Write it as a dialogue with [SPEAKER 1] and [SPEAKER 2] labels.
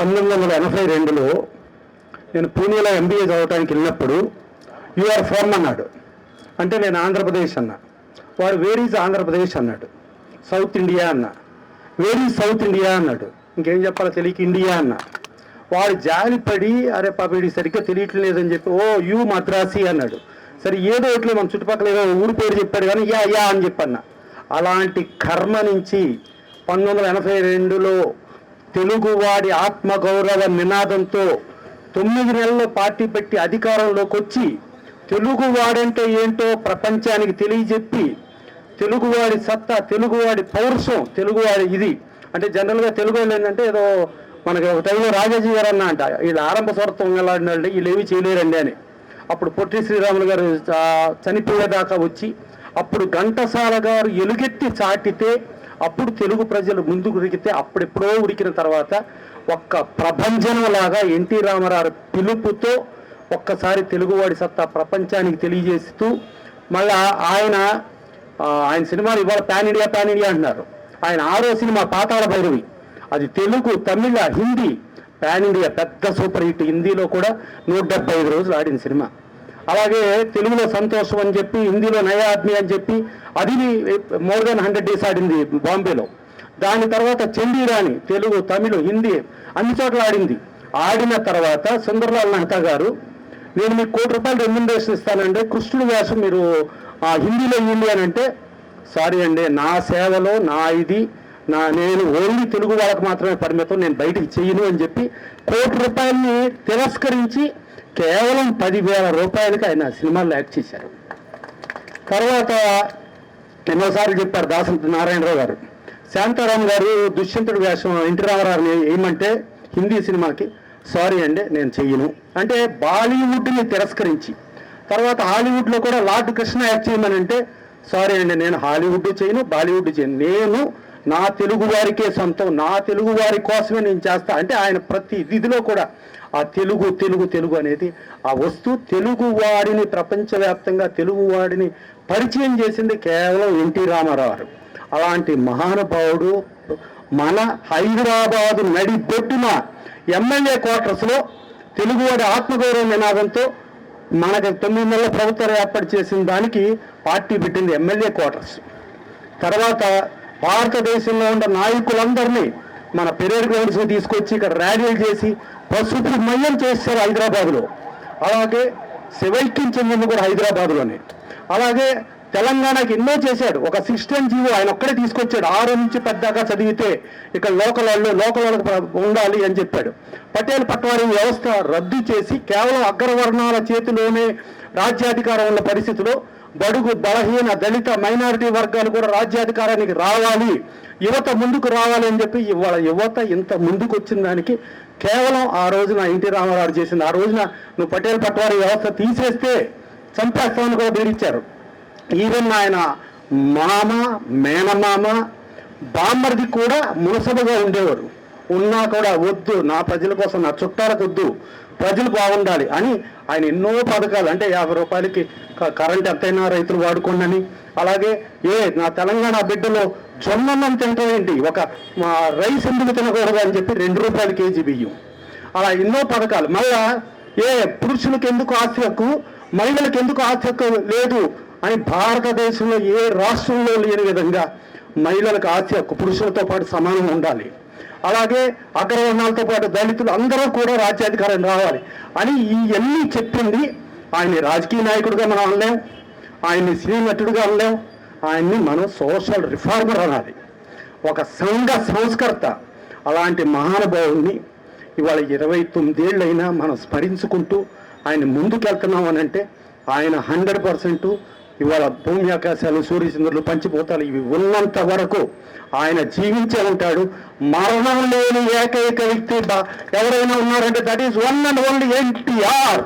[SPEAKER 1] పంతొమ్మిది వందల ఎనభై రెండులో నేను పూణేలో ఎంబీఏ చదవడానికి వెళ్ళినప్పుడు యూఆర్ ఫార్మ్ అన్నాడు. అంటే నేను ఆంధ్రప్రదేశ్ అన్నా. వాడు వేర్ ఈజ్ ఆంధ్రప్రదేశ్ అన్నాడు. సౌత్ ఇండియా అన్న. వేర్ ఈజ్ సౌత్ ఇండియా అన్నాడు. ఇంకేం చెప్పాలో తెలియక ఇండియా అన్న. వాడు జాలిపడి అరే పాప వీడి సరిగ్గా తెలియట్లేదని చెప్పి ఓ యూ మద్రాసి అన్నాడు. సరే ఏదో ఒకటి మన చుట్టుపక్కల ఏదో ఊరి పేరు చెప్పాడు కానీ యా యా అని చెప్పన్న. అలాంటి కర్మ నుంచి పంతొమ్మిది వందల ఎనభై రెండులో తెలుగువాడి ఆత్మగౌరవ నినాదంతో తొమ్మిది నెలలు పార్టీ పెట్టి అధికారంలోకి వచ్చి తెలుగువాడంటే ఏంటో ప్రపంచానికి తెలియజెప్పి తెలుగువాడి సత్తా తెలుగువాడి పౌరుషం తెలుగువాడి ఇది. అంటే జనరల్గా తెలుగు వాళ్ళు ఏంటంటే ఏదో మనకి ఒక టైంలో రాజాజీ గారు అన్న అంట వీళ్ళు ఆరంభ స్వరత్వం వెళ్ళాడినాడు వీళ్ళు ఏమీ చేయలేరండి అని. అప్పుడు పొట్టి శ్రీరాములు గారు చనిపోయేదాకా వచ్చి అప్పుడు ఘంటసాల గారు ఎలుగెత్తి చాటితే అప్పుడు తెలుగు ప్రజలు ముందుకు ఉరికితే అప్పుడెప్పుడో ఉరికిన తర్వాత ఒక్క ప్రభంజనంలాగా ఎన్టీ రామారావు పిలుపుతో ఒక్కసారి తెలుగువాడి సత్తా ప్రపంచానికి తెలియజేస్తూ మళ్ళా ఆయన ఆయన సినిమాలు ఇవాళ పాన్ ఇండియా పాన్ ఇండియా అంటున్నారు. ఆయన ఆరో సినిమా పాతాళ భైరవి. అది తెలుగు తమిళ హిందీ పాన్ ఇండియా పెద్ద సూపర్ హిట్ హిందీలో కూడా నూట డెబ్బై ఐదు రోజులు ఆడిన సినిమా. అలాగే తెలుగులో సంతోషం అని చెప్పి హిందీలో నయా ఆద్మీ అని చెప్పి అది మోర్ దెన్ హండ్రెడ్ డేస్ ఆడింది బాంబేలో. దాని తర్వాత చండీ రాణి తెలుగు తమిళ హిందీ అన్ని చోట్ల ఆడింది. ఆడిన తర్వాత సుందర్లాల్ మెహతా గారు నేను మీకు కోటి రూపాయలు రెమ్యునరేషన్ ఇస్తానంటే కృష్ణుడు వ్యాసం మీరు ఆ, హిందీలో ఇవ్వండి అని అంటే సారీ అండి నా సేవలో నా ఇది నా నేను ఓన్లీ తెలుగు వాళ్ళకు మాత్రమే పరిమితం నేను బయటికి చెయ్యను అని చెప్పి కోటి రూపాయలని తిరస్కరించి కేవలం పదివేల రూపాయలకి ఆయన సినిమాల్లో యాక్ట్ చేశారు. తర్వాత ఎన్నోసార్లు చెప్పారు దాసంత నారాయణరావు గారు. శాంతారాం గారు దుష్యంతుడి వేషం ఎన్టీ రామారావుని ఏమంటే హిందీ సినిమాకి సారీ అండి నేను చెయ్యను. అంటే బాలీవుడ్ని తిరస్కరించి. తర్వాత హాలీవుడ్లో కూడా లార్డ్ కృష్ణ యాక్ట్ చేయమని అంటే సారీ అండి నేను హాలీవుడ్ చేయను బాలీవుడ్ చేయను నేను నా తెలుగు వారికే సొంతం నా తెలుగు వారి కోసమే నేను చేస్తా అంటే ఆయన ప్రతి ఇదిలో కూడా ఆ తెలుగు తెలుగు తెలుగు అనేది ఆ వస్తు తెలుగు వాడిని ప్రపంచవ్యాప్తంగా తెలుగు వాడిని పరిచయం చేసింది కేవలం ఎన్టీ రామారావు. అలాంటి మహానుభావుడు మన హైదరాబాదు నడిబొట్టున ఎమ్మెల్యే క్వార్టర్స్లో తెలుగువాడి ఆత్మగౌరవ నినాదంతో మనకి తొమ్మిది నెలల ప్రభుత్వం ఏర్పాటు చేసిన దానికి పార్టీ పెట్టింది ఎమ్మెల్యే క్వార్టర్స్. తర్వాత భారతదేశంలో ఉన్న నాయకులందరినీ మన పెరేడ్ గ్రౌండ్స్ తీసుకొచ్చి ఇక్కడ ర్యాలీలు చేసి పసుపు మయం చేస్తారు హైదరాబాద్లో. అలాగే శివైక్యం చెందింది కూడా హైదరాబాద్లోనే. అలాగే తెలంగాణకి ఎన్నో చేశాడు. ఒక సిస్టమ్ జీవో ఆయన ఒక్కడే తీసుకొచ్చాడు. ఆరు నుంచి పెద్దగా చదివితే ఇక్కడ లోకల్ వాళ్ళు లోకల్ వాళ్ళకి ఉండాలి అని చెప్పాడు. పటేల్ పట్వారీ వ్యవస్థ రద్దు చేసి కేవలం అగ్రవర్ణాల చేతిలోనే రాజ్యాధికారం ఉన్న పరిస్థితిలో బడుగు బలహీన దళిత మైనారిటీ వర్గాలు కూడా రాజ్యాధికారానికి రావాలి. యువత ముందుకు రావాలి అని చెప్పి ఇవాళ యువత ఇంత ముందుకు వచ్చిన దానికి కేవలం ఆ రోజున ఎన్టీ రామారావు చేసింది. ఆ రోజున నువ్వు పటేల్ పట్వారి వ్యవస్థ తీసేస్తే చంపేస్తామని కూడా బెదిరించారు. ఈవెన్ ఆయన మామ మేనమామ బామ్మర్ది కూడా మునసబుగా ఉండేవారు. ఉన్నా కూడా వద్దు. నా ప్రజల కోసం నా చుట్టాలకు వద్దు. ప్రజలు బాగుండాలి అని ఆయన ఎన్నో పథకాలు అంటే యాభై రూపాయలకి క- కరెంట్ ఎంతైనా రైతులు వాడుకోండి అలాగే ఏ నా తెలంగాణ బిడ్డలో జొన్నన్నం తింటాం ఏంటి ఒక రైస్ ఎందుకు తినకూడదు అని చెప్పి రెండు రూపాయలు కేజీ బియ్యం. అలా ఎన్నో పథకాలు. మళ్ళా ఏ పురుషులకు ఎందుకు ఆస్తి హక్కు? మహిళలకు ఎందుకు ఆస్తి హక్కు లేదు? అని భారతదేశంలో ఏ రాష్ట్రంలో లేని విధంగా మహిళలకు ఆస్తి హక్కు పురుషులతో పాటు సమానం ఉండాలి. అలాగే అగ్రవర్ణాలతో పాటు దళితులు అందరూ కూడా రాజ్యాధికారం రావాలి అని ఇవన్నీ చెప్పింది ఆయన రాజకీయ నాయకుడిగా మనం అనలేం ఆయన్ని సినీ నటుడిగా అనలేం ఆయన్ని మనం సోషల్ రిఫార్మర్ అనాలి. ఒక సంఘ సంస్కర్త అలాంటి మహానుభావుని ఇవాళ ఇరవై తొమ్మిదేళ్ళైనా మనం స్మరించుకుంటూ ఆయన ముందుకెళ్తున్నాం అని అంటే ఆయన హండ్రెడ్ పర్సెంట్ ఇవాళ భూమి ఆకాశాలు సూర్యచంద్రులు పంచిపోతాలు ఇవి ఉన్నంత వరకు ఆయన జీవించే ఉంటాడు. మరణం లేని ఏకైక వ్యక్తి ఎవరైనా ఉన్నారంటే that is one and only NTR